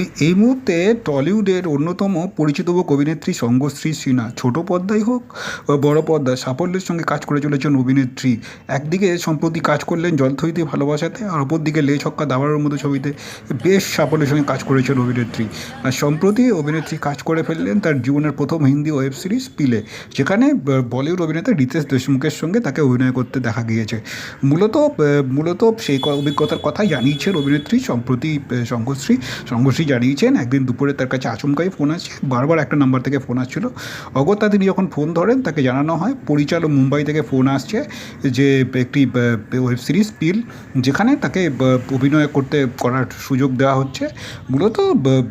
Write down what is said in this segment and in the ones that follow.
এই এই মুহূর্তে টলিউডের অন্যতম পরিচিতব্য অভিনেত্রী সঙ্গশ্রী সিনহা ছোট পর্দায় হোক বড় পর্দায় সাফল্যের সঙ্গে কাজ করে চলেছেন অভিনেত্রী। একদিকে সম্প্রতি কাজ করলেন জলথইতে ভালোবাসাতে আর অপর দিকে লে ছক্কা দাবারের মতো ছবিতে বেশ সাফল্যের সঙ্গে কাজ করেছেন অভিনেত্রী। আর সম্প্রতি অভিনেত্রী কাজ করে ফেললেন তার জীবনের প্রথম হিন্দি ওয়েব সিরিজ পিলে যেখানে বলিউড অভিনেতা রিতেশ দেশমুখের সঙ্গে তাকে অভিনয় করতে দেখা গিয়েছে। মূলত মূলত সেই অভিজ্ঞতার কথা জানিয়েছেন অভিনেত্রী সম্প্রতি আহ, শঙ্কশ্রী শঙ্কশ্রী জানিয়েছেন, একদিন দুপুরে তার কাছে আচমকাই ফোন আসে, বারবার একটা নাম্বার থেকে ফোন আসছিল। অগত্যা তিনি যখন ফোন ধরেন, তাকে জানানো হয়, পরিচালক মুম্বাই থেকে ফোন আসছে যে, একটি ওয়েব সিরিজ পিল যেখানে তাকে অভিনয় করতে, করার সুযোগ দেওয়া হচ্ছে। মূলত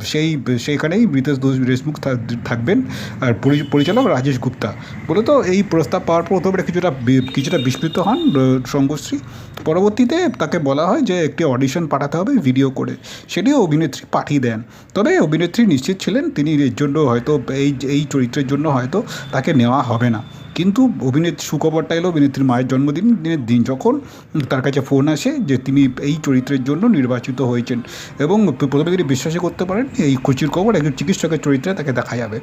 সেই, সেইখানেই রিতেশ দোষ- দেশমুখ থাকবেন, আর পরিচালক রাজেশ গুপ্তা। মূলত এই প্রস্তাব পাওয়ার পর প্রথমে কিছুটা কিছুটা বিস্মিত হন শঙ্কশ্রী পরবর্তীতে তাকে বলা হয় যে, একটি অডিশন পাঠাতে হবে, ভিডিও করে। সেটিও অভিনেত্রী পাঠিয়ে দেন। তবে অভিনেত্রী নিশ্চিত ছিলেন, তিনি এর জন্য হয়তো, এই এই চরিত্রের জন্য হয়তো তাকে নেওয়া হবে না। কিন্তু অভিনেত্রী সুখবরটা এলো, অভিনেত্রীর মায়ের জন্মদিন, দিনের দিন যখন তার কাছে ফোন আসে যে তিনি এই চরিত্রের জন্য নির্বাচিত হয়েছেন এবং প্রথমে তিনি বিশ্বাসই করতে পারেন এই খুচির খবর একজন চিকিৎসকের চরিত্রে তাকে দেখা যাবে।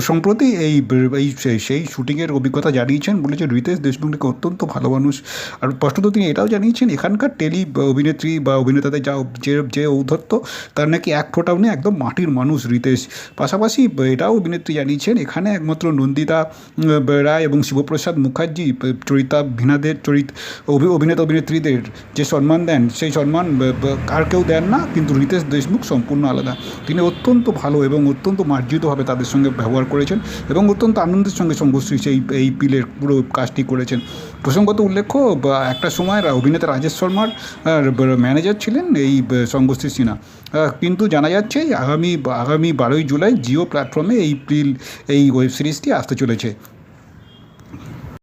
সম্প্রতি এই এই সেই- শুটিংয়ের অভিজ্ঞতা জানিয়েছেন বলেছেন রিতেশ দেশমুখকে অত্যন্ত ভালো মানুষ। আর স্পষ্টত তিনি এটাও জানিয়েছেন, এখানকার টেলি অভিনেত্রী বা অভিনেতাদের যা যে যে ঔদ্ধত্য, তার নাকি এক ফোটাও নেই, একদম মাটির মানুষ রিতেশ। পাশাপাশি এটাও অভিনেত্রী জানিয়েছেন, এখানে একমাত্র নন্দিতা রায় এবং শিবপ্রসাদ মুখার্জি চরিত অভি- অভিনেতা অভিনেত্রীদের যে সম্মান দেন সেই সম্মান আর কেউ দেন না কিন্তু রিতেশ দেশমুখ সম্পূর্ণ আলাদা। তিনি অত্যন্ত ভালো এবং অত্যন্ত মার্জিতভাবে তাদের সঙ্গে ব্যবহার করেছেন এবং অত্যন্ত আনন্দের সঙ্গে সঙ্গশ্রী সেই এই পিলের পুরো কাজটি করেছেন। প্রসঙ্গত উল্লেখ্য একটা সময় অভিনেতা রাজেশ শর্মার ম্যানেজার ছিলেন এই সিনহা। আহ, কিন্তু জানা যাচ্ছে আগামী আগামী বারোই জুলাই জিও প্ল্যাটফর্মে এই পিল এই ওয়েব সিরিজটি আসতে চলেছে।